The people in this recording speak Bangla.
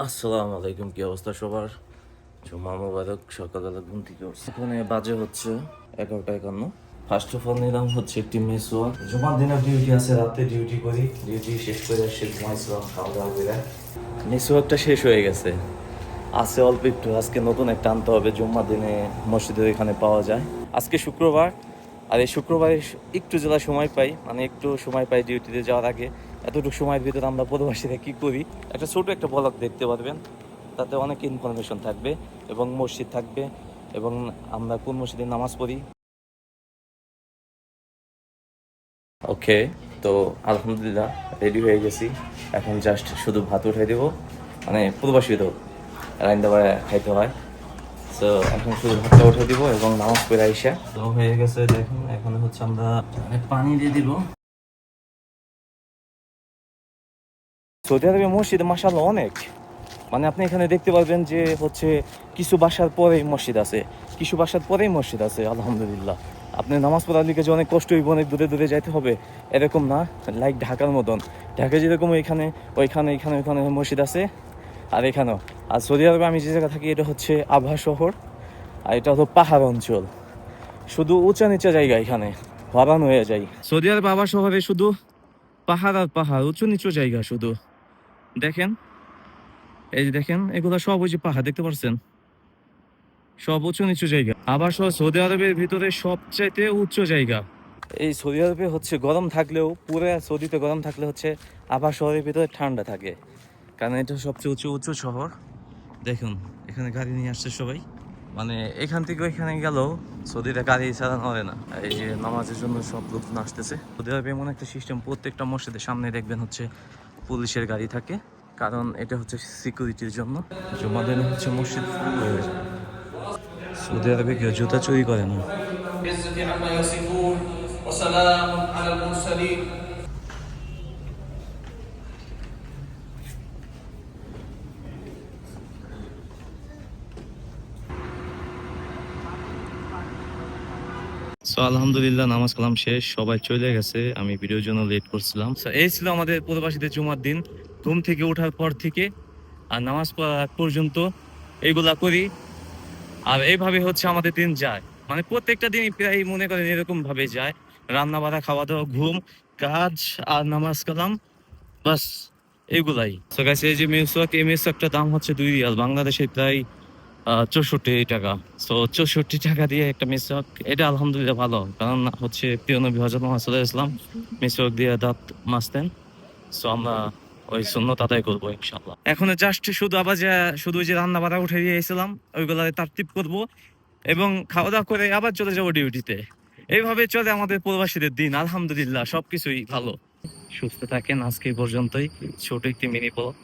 আসসালামু আলাইকুম কি অবস্থা সবার? জুমা মোবারক, সকালবেলা ঘুম থেকে উঠছে। এখানে বাজে হচ্ছে এগারোটা একান্ন। ফার্স্ট অফ অল নিলাম হচ্ছে একটি মেসোয়া জুমার দিনের ডিউটি আছে, রাতে ডিউটি করি। ডিউটি শেষ করে এসে ঘুমাইছিলাম খাওয়া দাওয়া করে। মেসোয়াকটা শেষ হয়ে গেছে। আছে অল্প একটু, আজকে নতুন একটা আনতে হবে। জুম্মার দিনে মসজিদের এখানে পাওয়া যায়। আজকে শুক্রবার। আর এই শুক্রবারে একটু জেলা সময় পাই মানে একটু সময় পাই ডিউটিতে যাওয়ার আগে। এতটুকু সময়ের ভিতরে আমরা প্রবাসীরা কী করি? একটা ছোটো একটা ব্লগ দেখতে পারবেন। তাতে অনেক ইনফরমেশন থাকবে এবং মসজিদ থাকবে এবং আমরা কোন মসজিদে নামাজ পড়ি। ওকে তো আলহামদুলিল্লাহ রেডি হয়ে গেছি। এখন জাস্ট শুধু ভাত উঠাই দেবো। মানে প্রবাসী তো রাইন্দা খাইতে হয়। তো এখন শুধু ভাতটা উঠে দিব এবং নামাজ পড়ে আইসা। তো হয়ে গেছে দেখুন এখন হচ্ছে আমরা পানি দিয়ে দিব। সৌদি আরবে মসজিদ অনেক। মানে আপনি এখানে দেখতে পারবেন যে হচ্ছে কিছু বাসার পরেই মসজিদ আছে কিছু বাসার পরেই মসজিদ আছে আলহামদুলিল্লাহ। আপনি নামাজ পড়ার লিখে যে অনেক কষ্ট হইব অনেক দূরে দূরে যাইতে হবে এরকম না লাইক ঢাকার মতন। ঢাকা যেরকম ওইখানে ওইখানে এখানে ওইখানে মসজিদ আছে আর এখানেও। আর সৌদি আরবে আমি যে জায়গায় থাকি, এটা হচ্ছে আভা শহর, আর এটা হলো পাহাড় অঞ্চল। শুধু উঁচা নিচা জায়গা এখানে হরান হয়ে যায়। সৌদি আরব আভা শহরে শুধু পাহাড় আর পাহাড়, উঁচু নিচু জায়গা শুধু। দেখেন, এই যে দেখেন, এগুলো সব ওই যে পাহাড়, দেখতে পাচ্ছেন সব উঁচু নিচু জায়গা। আবার সব সৌদি আরবের ভিতরে সবচাইতে উচ্চ জায়গা। এই সৌদি আরবে হচ্ছে গরম থাকলেও, পুরো সৌদিতে গরম থাকলে হচ্ছে আবার শহরের ভিতরে ঠান্ডা থাকে। কারণ এটা সবচেয়ে উঁচু উঁচু শহর। দেখুন, এখানে গাড়ি নিয়ে আসছে সবাই। মানে এখান থেকে ওইখানে গেলেও সৌদিরা গাড়ি ছাড়া নড়ে না। এই যে নামাজের জন্য সব লোকজন আসতেছে। সৌদি আরবে এমন একটা সিস্টেম প্রত্যেকটা মসজিদের সামনে দেখবেন হচ্ছে পুলিশের গাড়ি থাকে। কারণ এটা হচ্ছে সিকিউরিটির জন্য। জুমার দিনে হচ্ছে মসজিদ সৌদি আরবে কেউ জুতা চুরি করে না। সো আলহামদুলিল্লাহ নামাজ কালাম শেষ সবাই চলে গেছে আমি ভিডিওর জন্য লেট করছিলাম। So, এই ছিল আমাদের প্রবাসীদের জুমার দিন ঘুম থেকে ওঠার পর থেকে আর নামাজ পড়ার পর্যন্ত এইগুলা করি। আর এইভাবে হচ্ছে আমাদের দিন যায়। মানে প্রত্যেকটা দিনই প্রায় মনে করেন এরকম ভাবে যায়। রান্না বাড়া খাওয়া দাওয়া ঘুম কাজ আর নামাজ কালাম বাস এগুলাই। তো গাইস এই যে মেসওয়াক এই মেসওয়াকটার দাম হচ্ছে দুই রিয়াল বাংলাদেশে প্রায় চৌষট্টি টাকা। তো চৌষট্টি টাকা দিয়ে একটা মেসওয়াক, এটা আলহামদুলিল্লাহ ভালো। কারণ হচ্ছে প্রিয় নবী হজরত মোহাম্মদ ইসলাম মেসওয়াক দিয়ে দাঁত মাজতেন। সো আমরা ওই সুন্নত আদায় করব ইনশাল্লাহ এখন জাস্ট শুধু আবার যে, শুধু যে রান্না বাড়া উঠে দিয়েছিলাম ওইগুলা তারতিপ করব। এবং খাওয়া দাওয়া করে আবার চলে যাব ডিউটিতে। এইভাবে চলে আমাদের প্রবাসীদের দিন, আলহামদুলিল্লাহ, সবকিছুই ভালো। সুস্থ থাকেন, আজকে পর্যন্তই। ছোট একটি মিনি ব্লগ।